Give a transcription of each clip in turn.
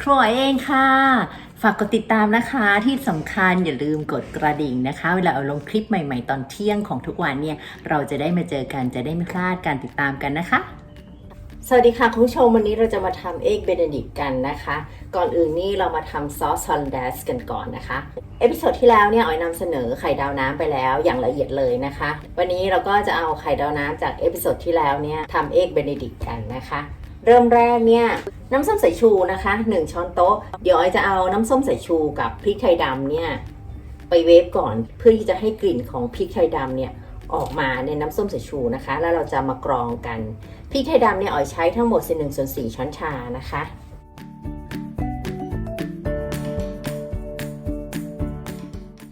ครัวเองค่ะ ฝากกดติดตามนะคะที่สำคัญอย่าลืมกดกระดิ่งนะคะ เวลาเอาลงคลิปใหม่ ๆ ตอนเที่ยงของทุกวันเนี่ย เราจะได้มาเจอกันจะได้ไม่พลาดการติดตามกันนะคะ สวัสดีค่ะคุณผู้ชมวันนี้เราจะมาทำเอ็กเบเนดิกกันนะคะ ก่อนอื่นนี่เรามาทำซอสฮอลแลนดสกันก่อนนะคะ เอพิโซดที่แล้วเนี่ยออยนำเสนอไข่ดาวน้ำไปแล้วอย่างละเอียดเลยนะคะ วันนี้เราก็จะเอาไข่ดาวน้ำจากเอพิโซดที่แล้วเนี่ยทำเอ็กเบเนดิกกันนะคะ เริ่มแรกเนี่ยน้ำส้มสายชูนะคะ1ช้อนโต๊ะ เดี๋ยวออยจะเอาน้ำส้มสายชูกับพริกไทยดำเนี่ยไปเวฟก่อนเพื่อที่จะให้กลิ่นของพริกไทยดำเนี่ยออกมาในน้ำส้มสายชูนะคะ แล้วเราจะมากรองกันพริกไทยดำเนี่ยออยใช้ทั้งหมด1นึ่งส่วนสี่ช้อนชานะคะ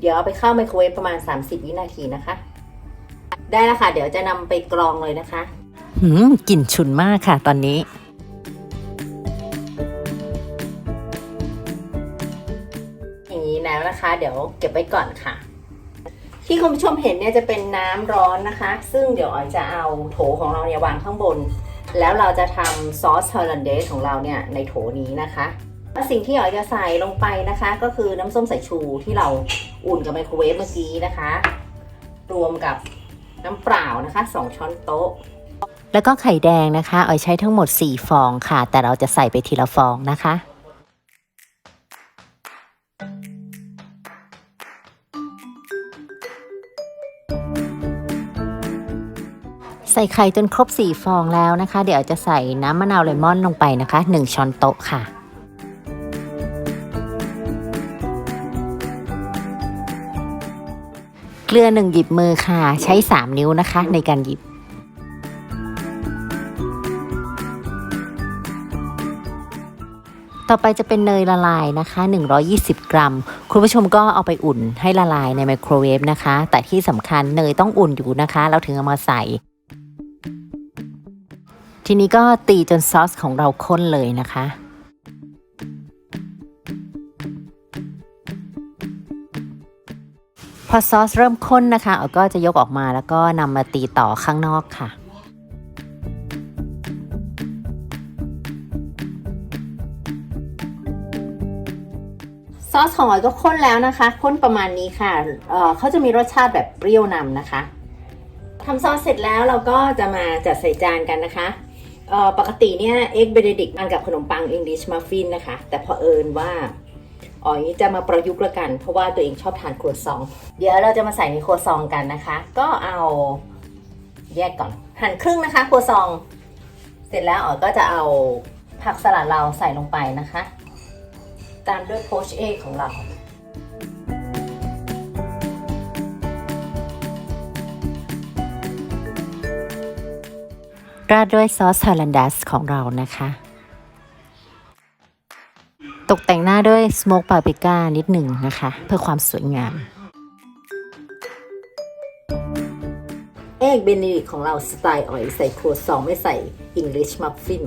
เดี๋ยวเอาไปเข้าไมโครเวฟประมาณ 30 วินาทีนะคะ ได้แล้วค่ะ เดี๋ยวจะนำไปกรองเลยนะคะ หืมกลิ่นฉุนมากค่ะตอนนี้ อย่างนี้แล้วนะคะ เดี๋ยวเก็บไว้ก่อนค่ะ ที่คุณผู้ชมเห็นเนี่ยจะเป็นน้ำร้อนนะคะ ซึ่งเดี๋ยวออยจะเอาโถของเราเนี่ยวางข้างบน แล้วเราจะทำซอสฮอลแลนเดสของเราเนี่ยในโถนี้นะคะสิ่งที่ออยจะใส่ลงไปนะคะ ก็คือน้ำส้มสายชูที่เราอุ่นกับไมโครเวฟเมื่อกี้นะคะ รวมกับน้ำเปล่านะคะ 2 ช้อนโต๊ะ แล้วก็ไข่แดงนะคะออยใช้ทั้งหมด 4 ฟองค่ะ แต่เราจะใส่ไปทีละฟองนะคะใส่ไข่จนครบ 4 ฟองแล้วนะคะ เดี๋ยวจะใส่น้ำมะนาวเลมอนลงไปนะคะ 1 ช้อนโต๊ะค่ะ เกลือหนึ่งหยิบมือค่ะ ใช้ 3 นิ้วนะคะในการหยิบ ต่อไปจะเป็นเนยละลายนะคะ 120 กรัม คุณผู้ชมก็เอาไปอุ่นให้ละลายในไมโครเวฟนะคะ แต่ที่สำคัญเนยต้องอุ่นอยู่นะคะ เราถึงเอามาใส่ ทีนี้ก็ตีจนซอสของเราข้นเลยนะคะพอซอสเริ่มข้นนะคะเอาก็จะยกออกมาแล้วก็นำมาตีต่อข้างนอกค่ะ ซอสของออยก็ข้นแล้วนะคะข้นประมาณนี้ค่ะเเขาจะมีรสชาติแบบเปรี้ยวนำนะคะทำซอสเสร็จแล้วเราก็จะมาจัดใส่จานกันนะคะปกติเนี่ยเอ็กเบเนดิกมันกับขนมปังอังกฤษมัฟฟินนะคะ แต่พอเอิญว่าอ๋อยจะมาประยุกต์ละกัน เพราะว่าตัวเองชอบทานครัวซอง เดี๋ยวเราจะมาใส่ในครัวซองกันนะคะ ก็เอาแยกก่อน หั่นครึ่งนะคะครัวซอง เสร็จแล้วอ๋อก็จะเอาผักสลัดเราใส่ลงไปนะคะ ตามด้วยโพชเอกของเราราดด้วยซอสฮอลแลนดัสของเรานะคะ ตกแต่งหน้าด้วยสโมกปาปริก้านิดหนึ่งนะคะ เพื่อความสวยงาม เอกเบนดิกของเราสไตล์อ่อยใส่ครัวซองไม่ใส่อังกฤษมัฟฟิน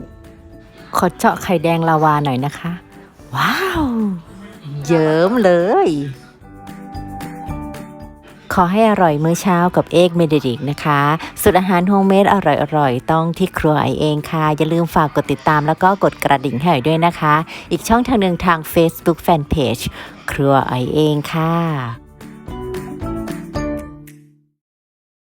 ขอเจาะไข่แดงลาวาหน่อยนะคะ ว้าว เยิ้มเลย ขอให้อร่อยมื้อเช้ากับเอกเมดิริกนะคะสุดอาหารโฮมเมดอร่อยๆ ต้องที่ครัวไอเองค่ะ อย่าลืมฝากกดติดตามแล้วก็กดกระดิ่งให้ด้วยนะคะ อีกช่องทางหนึ่งทาง Facebook Fanpage ครัวไอเองค่ะ